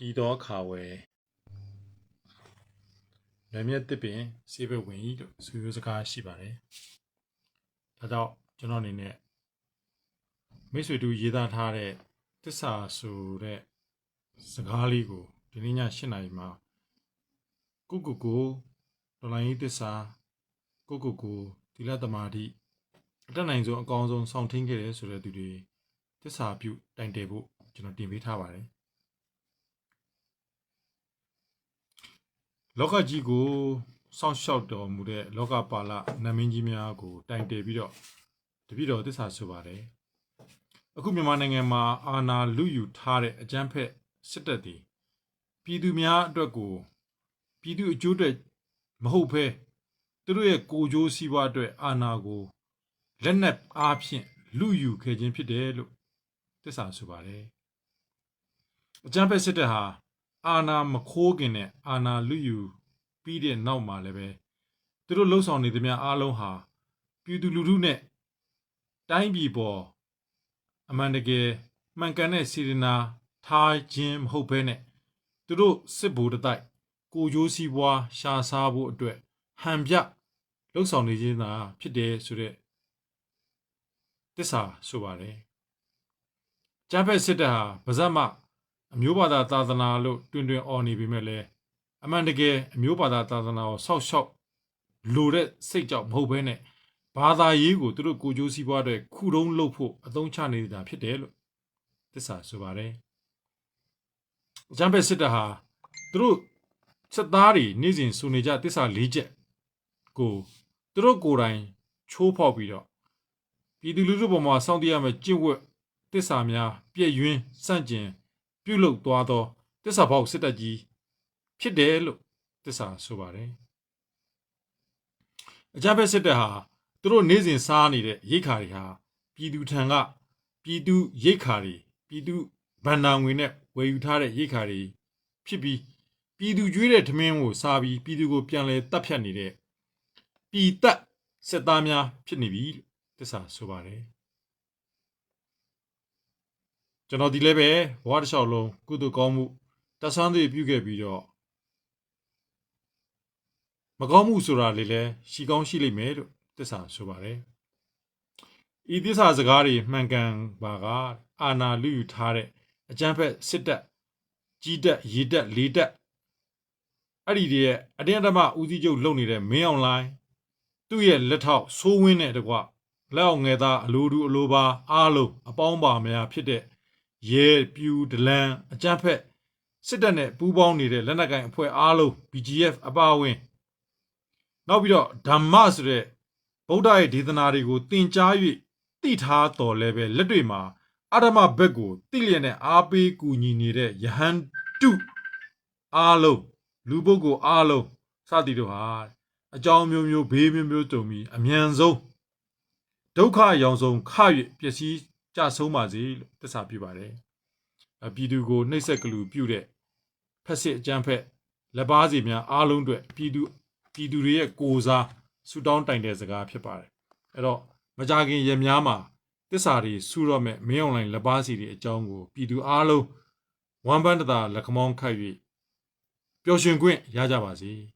ဒီတော့ခါဝယ်ရမြက်တစ်ပင်စေဘဝင်ဤလို့ဆိုရိုးစကားရှိပါတယ်။ဒါကြောင့်ကျွန်တော်အနေနဲ့မိတ်ဆွေတူရေးသားထားတဲ့တစ္ဆာဆိုတဲ့စကားလေးကိုဒီနေ့ည8နာရီမှာကိုကိုကိုဒေါ်လာရေးတစ္ဆာကိုကိုကိုဒီလသမာဓိအတက်နိုင်ဆုံးအကောင်းဆုံးဆောင်ထင်းခဲ့တယ်ဆိုတဲ့သူတွေတစ္ဆာပြုတိုင်တယ်ဖို့ကျွန်တော်တင်ပေးထားပါတယ် လောကကြီးကိုစောင့်ရှောက်တော်မူတဲ့လောကပါလနတ်မင်းကြီးများကိုတိုင်တယ်ပြီးတော့တပိတော်သစ္စာဆိုပါတယ်အခုမြန်မာနိုင်ငံမှာအာဏာလုယူထားတဲ့အကြမ်းဖက်စစ်တပ်တွေပြည်သူများအတွက်ကိုပြည်သူအကျိုးအတွက်မဟုတ်ဘဲသူတို့ရဲ့ကိုယ်ကျိုးစီးပွားအတွက်အာဏာကိုလက်နက်အားဖြင့်လုယူခဲ့ခြင်းဖြစ်တယ်လို့သစ္စာဆိုပါတယ်အကြမ်းဖက်စစ်တပ်ဟာ အာနာမခိုးခင်နဲ့အာနာလူယူပြီးတဲ့နောက်မှာလည်းပဲသူတို့လှုပ်ဆောင်နေသမျှအားလုံးဟာပြည်သူလူထုနဲ့တိုင်းပြည်ပေါ်အမှန်တကယ်မှန်ကန်တဲ့စေတနာထားခြင်းမဟုတ်ဘဲနဲ့သူတို့စစ်ဗိုလ်တတိုက်ကိုကြိုးစည်းပွားရှာစားဖို့အတွက်ဟန်ပြလှုပ်ဆောင်နေခြင်းသာဖြစ်တယ်ဆိုတဲ့တစ္ဆာဆိုပါတယ်ကျမ်းဖက်စစ်တပ်ဟာဗဇက်မ အမျိုးဘာသာသာသနာလို့တွင်တွင်អော်နေပေမဲ့လည်းအမှန်တကယ်အမျိုးဘာသာသာသနာကိုဆောက်ရှောက်လိုတဲ့စိတ်ကြောင့်မဟုတ်ဘဲနဲ့ဘာသာရေးကိုသူတို့ကိုကြိုးစည်းပွားတဲ့ခုတုံးလုပ်ဖို့အသုံးချနေတာဖြစ်တယ်လို့သစ္စာဆိုပါတယ်။အကြံဖက်စစ်တပ်ဟာသူတို့စစ်သားတွေနေ့စဉ်စုနေကြသစ္စာ၄ချက်ကိုသူတို့ကိုယ်တိုင်ချိုးဖောက်ပြီးတော့ပြည်သူလူထုပေါ်မှာစောင့်တရမယ့်ကြင့်ဝတ်သစ္စာများပြည့်ယွင်းစန့်ကျင် ပြုလုပ်သွားသောတစ္ဆာပေါက်စစ်တပ်ကြီးဖြစ်တယ်လို့တစ္ဆာဆိုပါတယ်အကြမ်းဖက်စစ်တပ်ဟာသူတို့နေ့စဉ်စားနေတဲ့ရိတ်ခါတွေဟာပြည်သူထံကပြည်သူရိတ်ခါတွေပြည်သူဗန္ဒာငွေနဲ့ဝယ်ယူထားတဲ့ရိတ်ခါတွေဖြစ်ပြီးပြည်သူကျွေးတဲ့ထမင်းကိုစားပြီးပြည်သူကိုပြန်လဲတပ်ဖြတ်နေတဲ့ပြည်သက်စစ်သားများဖြစ်နေပြီလို့တစ္ဆာဆိုပါတယ် ကျွန်တော်ဒီလည်းပဲဘဝတစ်လျှောက်လုံးကုသိုလ်ကောင်းမှုတက်ဆန်းတွေပြုခဲ့ပြီးတော့မကောင်းမှုဆိုတာလေးလည်းရှိကောင်းရှိလိမ့်မယ်လို့သစ္စာဆိုပါတယ်။ဤသစ္စာစကားတွေမှန်ကန်ပါကအာနာလူယူထားတဲ့အကျန်းဖက်စစ်တပ်ကြီးတက်ရေတက်လေးတက်အဲ့ဒီတည်းရဲ့အတင်းအဓမ္မဦးစီးချုပ်လုပ်နေတဲ့မင်းအောင်လိုင်းသူ့ရဲ့လက်ထောက်ဆိုးဝင်းတဲ့တကွလက်အောင်ငယ်သားအလိုတူအလိုပါအားလုံးအပေါင်းပါများဖြစ်တဲ့ ရဲပြူဒလန်အကြမ်းဖက်စစ်တပ်နဲ့ပူးပေါင်းနေတဲ့လက်နက်ကိုင်အဖွဲ့အားလုံး BGF အပါအဝင်နောက်ပြီးတော့ဓမ္မဆိုတဲ့ဗုဒ္ဓရဲ့ဒေသနာတွေကိုသင်ကြား၍သိထားတော်လဲပဲလက်တွေမှာအဓမ္မဘက်ကိုတိလျက်နဲ့အားပေးကူညီနေတဲ့ယဟန်တုအားလုံးလူပုဂ္ဂိုလ်အားလုံးစသည်တို့ဟာအကြောင်းမျိုးမျိုးဘေးမျိုးမျိုးတုံပြီးအမြန်ဆုံးဒုက္ခရောင်ဆုံးခ၍ပျက်စီး ကြဆုံးပါစေလို့သစ္စာပြုပါတယ်။အပြည်သူကိုနှိပ်စက်ကလူပြုတဲ့ဖက်စစ်အကြမ်းဖက်လက်ပါစီများအားလုံးအတွက်ပြည်သူပြည်သူတွေရဲ့ကိုယ်စားဆူတောင်းတိုင်တဲ့စကားဖြစ်ပါတယ်။အဲ့တော့မကြခင်ရများမှာသစ္စာတွေဆူတော့မဲ့မင်းအွန်လိုင်းလက်ပါစီတွေအကြောင်းကိုပြည်သူအားလုံးဝမ်ပန်းတတာလက်ခမောင်းခတ်၍ပျော်ရွှင်ခွင့်ရကြပါစေ။